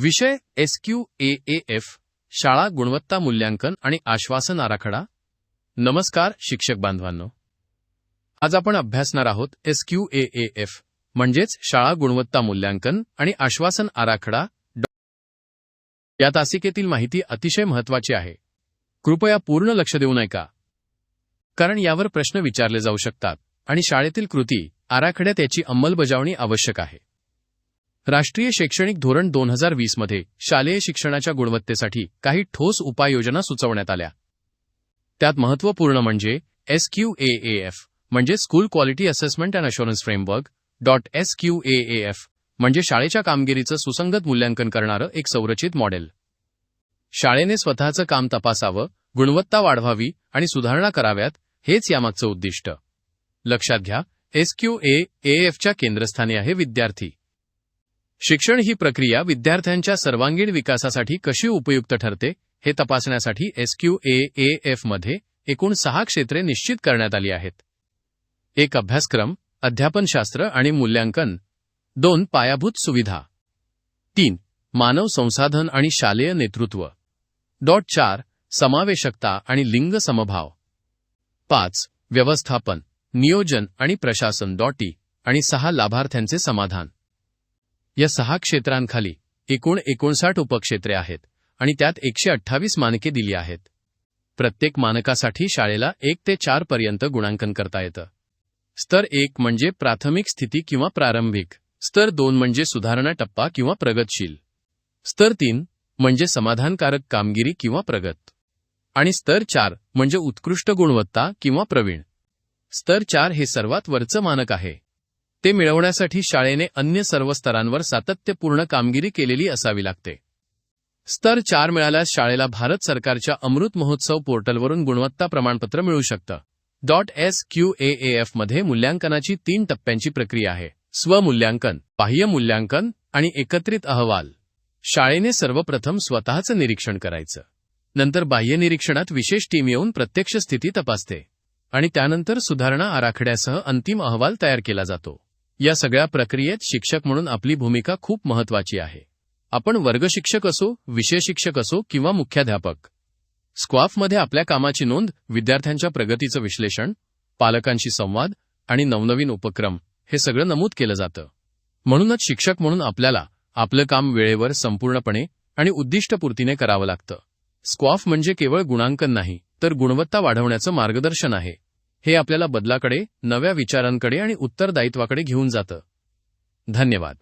विषय S Q A F शाळा गुणवत्ता मूल्यांकन आणि आश्वासन आराखडा. नमस्कार शिक्षक बांधवांनो. आज आपण अभ्यासणार आहोत एस क्यू ए एफ म्हणजेच शाळा गुणवत्ता मूल्यांकन आणि आश्वासन आराखडा. या तासिकेतील माहिती अतिशय महत्वाची आहे. कृपया पूर्ण लक्ष देऊ नये का कारण यावर प्रश्न विचारले जाऊ शकतात आणि शाळेतील कृती आराखड्यात याची अंमलबजावणी आवश्यक आहे. राष्ट्रीय शैक्षणिक धोरण दोन हजारमध्ये शालेय शिक्षणाच्या गुणवत्तेसाठी काही ठोस उपाययोजना सुचवण्यात आल्या. त्यात महत्त्वपूर्ण म्हणजे एस क्यू एफ म्हणजे school quality assessment and assurance framework dot S Q F म्हणजे शाळेच्या कामगिरीचं सुसंगत मूल्यांकन करणारं एक संरचित मॉडेल. शाळेने स्वतःचं काम तपासावं गुणवत्ता वाढवावी आणि सुधारणा कराव्यात हेच यामागचं उद्दिष्ट. लक्षात घ्या एस क्यू एफच्या केंद्रस्थानी आहे विद्यार्थी. शिक्षण ही प्रक्रिया विद्यार्थ्यांच्या सर्वांगीण विकासासाठी कशी उपयुक्त ठरते हे तपासण्यासाठी एस क्यू मध्ये एकूण सहा क्षेत्रे निश्चित करण्यात आली आहेत. एक अभ्यासक्रम अध्यापनशास्त्र आणि मूल्यांकन. दोन पायाभूत सुविधा. तीन मानव संसाधन आणि शालेय नेतृत्व. डॉट चार समावेशकता आणि लिंग समभाव. पाच व्यवस्थापन नियोजन आणि प्रशासन डॉटी आणि सहा लाभार्थ्यांचे समाधान. या सहा क्षेत्रांखाली एकूण एकोणसाठ उपक्षेत्रे आहेत आणि त्यात एकशे अठ्ठावीस मानके दिली आहेत. प्रत्येक मानकासाठी शाळेला एक ते चार पर्यंत गुणांकन करता येतं. स्तर एक म्हणजे प्राथमिक स्थिती किंवा प्रारंभिक. स्तर दोन म्हणजे सुधारणा टप्पा किंवा प्रगतशील. स्तर तीन म्हणजे समाधानकारक कामगिरी किंवा प्रगत. आणि स्तर चार म्हणजे उत्कृष्ट गुणवत्ता किंवा प्रवीण. स्तर चार हे सर्वात वरचं मानक आहे. ते मिळवण्यासाठी शाळेने अन्य सर्व स्तरांवर सातत्यपूर्ण कामगिरी केलेली असावी लागते. स्तर चार मिळाल्यास शाळेला भारत सरकारच्या अमृत महोत्सव पोर्टलवरून गुणवत्ता प्रमाणपत्र मिळू शकतं. डॉट एस क्यू एफमध्ये मूल्यांकनाची तीन टप्प्यांची प्रक्रिया आहे. स्वमूल्यांकन बाह्य मूल्यांकन आणि एकत्रित अहवाल. शाळेने सर्वप्रथम स्वतःचं निरीक्षण करायचं. नंतर बाह्य निरीक्षणात विशेष टीम येऊन प्रत्यक्ष स्थिती तपासते. आणि त्यानंतर सुधारणा आराखड्यासह अंतिम अहवाल तयार केला जातो. या सगळ्या प्रक्रियेत शिक्षक म्हणून आपली भूमिका खूप महत्वाची आहे. आपण वर्गशिक्षक असो विषय शिक्षक असो किंवा मुख्याध्यापक. स्क्वाफमध्ये आपल्या कामाची नोंद विद्यार्थ्यांच्या प्रगतीचं विश्लेषण पालकांशी संवाद आणि नवनवीन उपक्रम हे सगळं नमूद केलं जातं. म्हणूनच शिक्षक म्हणून आपल्याला आपलं काम वेळेवर संपूर्णपणे आणि उद्दिष्टपूर्तीने करावं लागतं. स्क्वाफ म्हणजे केवळ गुणांकन नाही तर गुणवत्ता वाढवण्याचं मार्गदर्शन आहे. हे आपल्याला बदलाकडे नव्या विचारांकडे आणि उत्तरदायित्वाकडे घेऊन जातं. धन्यवाद.